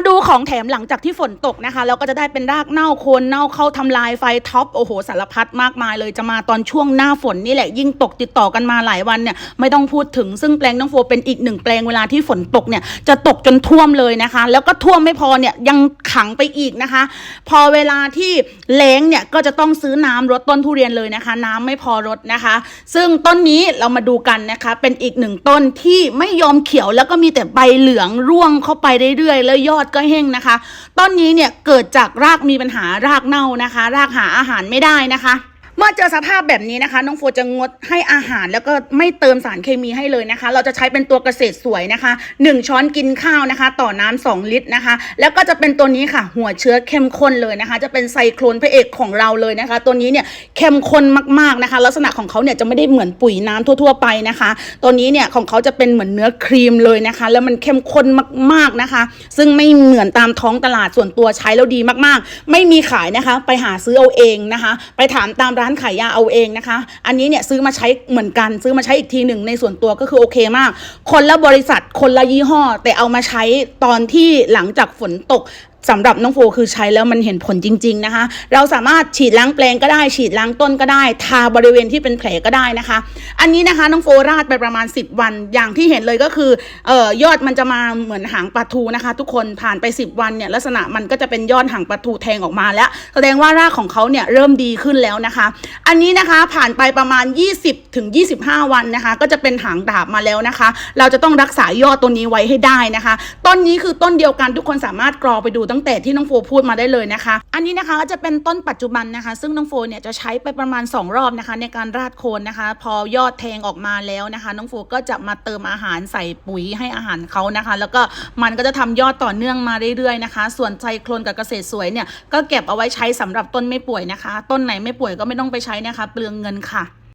มาดูของแถมหลังจากที่ฝนตกนะคะเราก็จะได้เป็นรากเน่าโคนเน่าเข้าทำลายไฟท็อปโอ้โหสารพัดมากมายเลยจะมาตอนช่วงหน้าฝนนี่แหละยิ่งตกติดต่อกันมาหลายวันเนี่ยไม่ต้องพูดถึงซึ่งแปลงน้องโฟเป็นอีกหนึ่งแปลงเวลาที่ฝนตกเนี่ยจะตกจนท่วมเลยนะคะ แล้วก็ท่วมไม่พอเนี่ยยังขังไปอีกนะคะ พอเวลาที่แล้งเนี่ยก็จะต้องซื้อน้ำรดต้นทุเรียนเลยนะคะ น้ำไม่พอรดนะคะ ซึ่งต้นนี้เรามาดูกันนะคะเป็นอีกหนึ่งต้นที่ไม่ยอมเขียวแล้วก็มีแต่ใบเหลืองร่วงเข้าไปเรื่อยๆแล้วยอดก็แห้งนะคะ ต้นนี้เนี่ยเกิดจากรากมีปัญหารากเน่านะคะ รากหาอาหารไม่ได้นะคะ เมื่อเจอสภาพแบบนี้นะคะ น้องโฟจะงดให้อาหารแล้วก็ไม่เติมสารเคมีให้เลยนะคะ เราจะใช้เป็นตัวเกษตรสวยนะคะ 1 ช้อนกินข้าวนะคะ ต่อน้ำ2ลิตรนะคะ แล้วก็จะเป็นตัวนี้ค่ะ หัวเชื้อเข้มข้นเลยนะคะ จะเป็นไซโครนพระเอกของเราเลยนะคะ ตัวนี้เนี่ยเข้มข้นมากๆนะคะ ลักษณะของเขาเนี่ยจะไม่ได้เหมือนปุ๋ยน้ำทั่ว ๆ ไปนะคะ ตัวนี้เนี่ยของเขาจะเป็นเหมือนเนื้อครีมเลยนะคะ แล้วมันเข้มข้นมากๆนะคะ ซึ่งไม่เหมือนตามท้องตลาดส่วนตัวใช้แล้วดีมากๆ ไม่มีขายนะคะ ไปหาซื้อเอาเองนะคะ ไปถามตามร้านขายยาเอาเองนะคะ อันนี้เนี่ยซื้อมาใช้เหมือนกันซื้อมาใช้อีกทีหนึ่งในส่วนตัวก็คือโอเคมาก คนละบริษัทคนละยี่ห้อ แต่เอามาใช้ตอนที่หลังจากฝนตกสำหรับน้องโฟคือใช้แล้วมันเห็นผลจริง ๆนะคะ เราสามารถฉีดล้างแปลงก็ได้ ฉีดล้างต้นก็ได้ ทาบริเวณที่เป็นแผลก็ได้นะคะ อันนี้นะคะน้องโฟราดไปประมาณ 10 วัน อย่างที่เห็นเลยก็คือเอ่อยอดมันจะมาเหมือนหางปลาทูนะคะ ทุกคนผ่านไป 10 วันเนี่ยลักษณะมันก็จะเป็นยอดหางปลาทูแทงออกมาแล้ว แสดงว่ารากของเขาเนี่ยเริ่มดีขึ้นแล้วนะคะ อันนี้นะคะผ่านไปประมาณ 20ถึง25 วันนะคะ ก็จะเป็นหางดาบมาแล้วนะคะ เราจะต้องรักษายอดตัวนี้ไว้ให้ได้นะคะ ต้นนี้คือต้นเดียวกันทุกคนสามารถกรอไปดูตั้งแต่ที่น้องโฟพูดมาได้เลยนะคะ อันนี้นะคะก็จะเป็นต้นปัจจุบันนะคะ ซึ่งน้องโฟเนี่ยจะใช้ไปประมาณ 2 รอบนะคะ ในการราดโคนนะคะ พอยอดแทงออกมาแล้วนะคะ น้องโฟก็จะมาเติมอาหารใส่ปุ๋ยให้อาหารเขานะคะ แล้วก็มันก็จะทำยอดต่อเนื่องมาเรื่อยๆนะคะ ส่วนไซโครนกับเกษตรสวยเนี่ยก็เก็บเอาไว้ใช้สำหรับต้นไม่ป่วยนะคะ ต้นไหนไม่ป่วยก็ไม่ต้องไปใช้นะคะ เปลืองเงินค่ะ